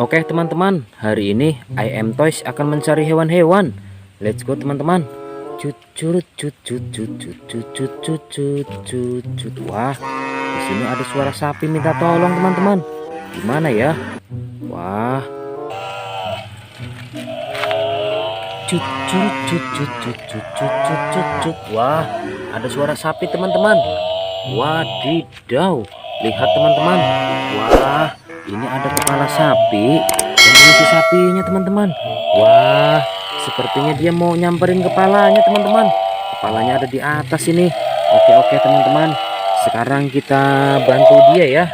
Oke teman-teman, hari ini I am Toys akan mencari hewan-hewan. Let's go teman-teman. Wah, di sini ada suara sapi minta tolong teman-teman. Gimana ya? Wah. Wah, ada suara sapi teman-teman. Wadidaw, lihat teman-teman. Wah, ini ada kepala sapi. Dan ini si sapinya teman-teman. Wah sepertinya dia mau nyamperin kepalanya teman-teman. Kepalanya ada di atas ini. Oke oke teman-teman. Sekarang kita bantu dia ya.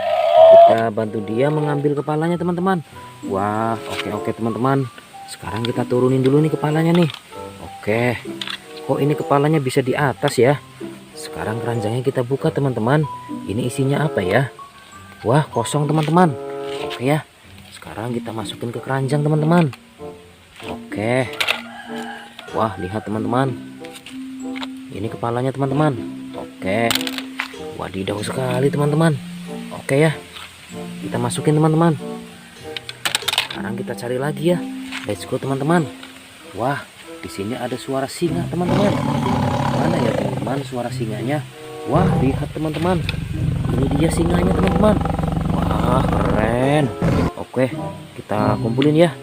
Kita bantu dia mengambil kepalanya teman-teman. Wah oke oke teman-teman. Sekarang kita turunin dulu nih kepalanya nih. Oke. Kok ini kepalanya bisa di atas ya? Sekarang keranjangnya kita buka teman-teman. Ini isinya apa ya? Wah kosong teman-teman Oke ya. Sekarang kita masukin ke keranjang teman-teman. Oke. Wah, lihat teman-teman. Ini kepalanya teman-teman. Oke. Wadidaw sekali teman-teman. Oke ya. Kita masukin teman-teman. Sekarang kita cari lagi ya. Let's go teman-teman. Wah, di sini ada suara singa teman-teman. Mana ya teman-teman suara singanya? Wah, lihat teman-teman. Ini dia singanya teman-teman. Wah, keren. Oke, kita kumpulin ya.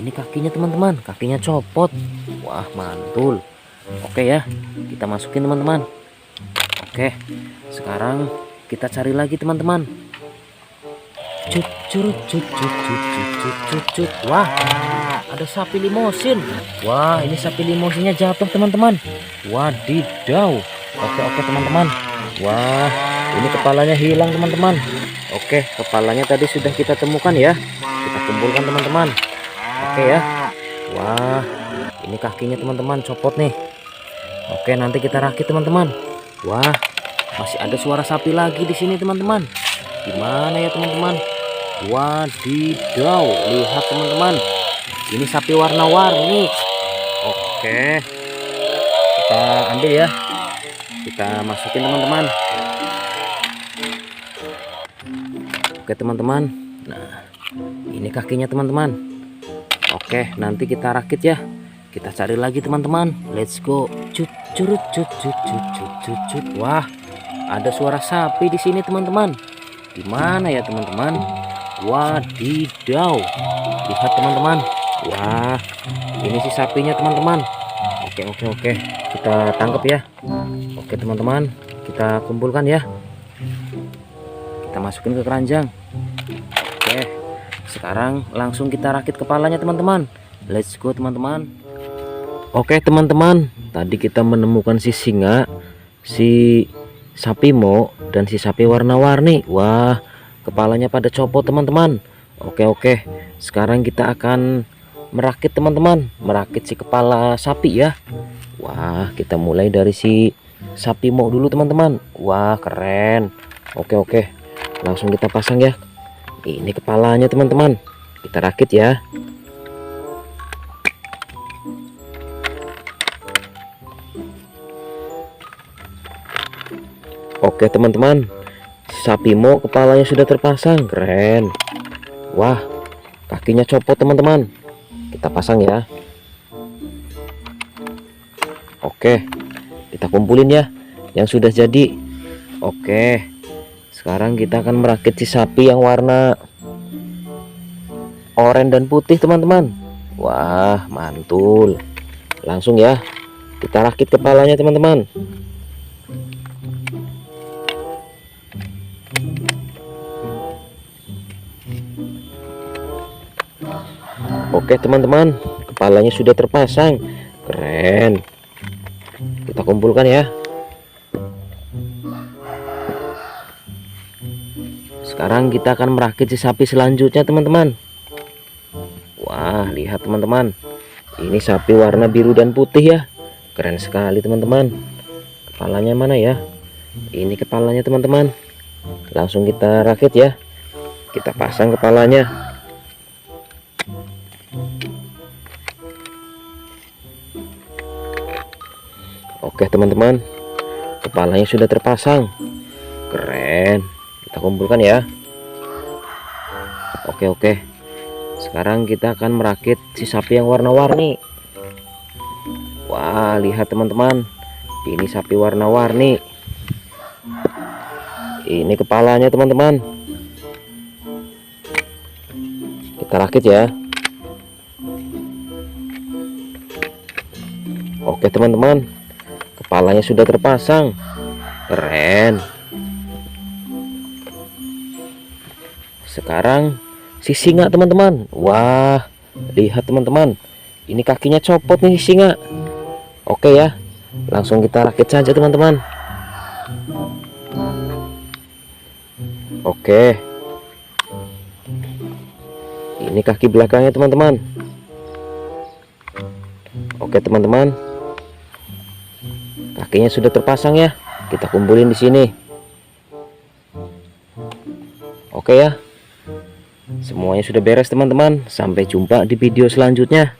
Ini kakinya teman-teman, kakinya copot. Wah, mantul. Oke ya, kita masukin teman-teman. Oke, sekarang kita cari lagi teman-teman. Cut, cut. Wah, ada sapi limosin. Wah, ini sapi limousinnya jatuh teman-teman. Wadidaw. Oke, oke teman-teman. Wah, ini kepalanya hilang teman-teman oke kepalanya tadi sudah kita temukan ya. Kita kumpulkan teman-teman. Oke ya. Wah ini kakinya teman-teman. Copot nih. Oke nanti kita rakit teman-teman. Wah masih ada suara sapi lagi di sini teman-teman. Gimana ya teman-teman? Wadidaw lihat teman-teman. Ini sapi warna-warni. Oke. Kita ambil ya. Kita masukin teman-teman Oke teman-teman. Nah ini kakinya teman-teman. Oke nanti kita rakit ya. Kita cari lagi teman-teman. Let's go. Cut curut cut cut cut cut cut cut Wah ada suara sapi di sini teman-teman. Gimana ya teman-teman? Wadidaw. Lihat teman-teman. Wah ini si sapinya teman-teman. Oke oke oke. Kita tangkap ya. Oke teman-teman. Kita kumpulkan ya. Kita masukin ke keranjang sekarang langsung kita rakit kepalanya teman-teman. Let's go teman-teman. Oke teman-teman. Tadi kita menemukan si singa si sapi mo dan si sapi warna-warni. Wah kepalanya pada copot teman-teman. Oke oke. Sekarang kita akan merakit teman-teman. Merakit si kepala sapi ya. Wah kita mulai dari si sapi mo dulu teman-teman. Wah keren. Oke oke. Langsung kita pasang ya ini kepalanya teman-teman. Kita rakit ya. Oke teman-teman. Sapi mo kepalanya sudah terpasang. Keren. Wah kakinya copot teman-teman. Kita pasang ya. Oke kita kumpulin ya yang sudah jadi. Oke sekarang kita akan merakit si sapi yang warna oranye dan putih teman-teman. Wah mantul. Langsung ya kita rakit kepalanya teman-teman. Oke teman-teman kepalanya sudah terpasang. Keren. Kita kumpulkan ya sekarang kita akan merakit si sapi selanjutnya teman-teman. Wah lihat teman-teman. Ini sapi warna biru dan putih ya. Keren sekali teman-teman. Kepalanya mana ya? Ini kepalanya teman-teman. Langsung kita rakit ya. Kita pasang kepalanya. Oke teman-teman. Kepalanya sudah terpasang. Keren kita kumpulkan ya Oke oke. Sekarang kita akan merakit si sapi yang warna-warni. Wah, lihat teman-teman. Ini sapi warna-warni. Ini kepalanya teman-teman. Kita rakit ya. Oke teman-teman. Kepalanya sudah terpasang. Keren. Sekarang si singa teman-teman. Wah, lihat teman-teman. Ini kakinya copot nih si singa. Oke ya. Langsung kita rakit saja teman-teman. Oke. Ini kaki belakangnya teman-teman. Oke teman-teman. Kakinya sudah terpasang ya. Kita kumpulin di sini. Oke ya. Semuanya sudah beres teman-teman. Sampai jumpa di video selanjutnya.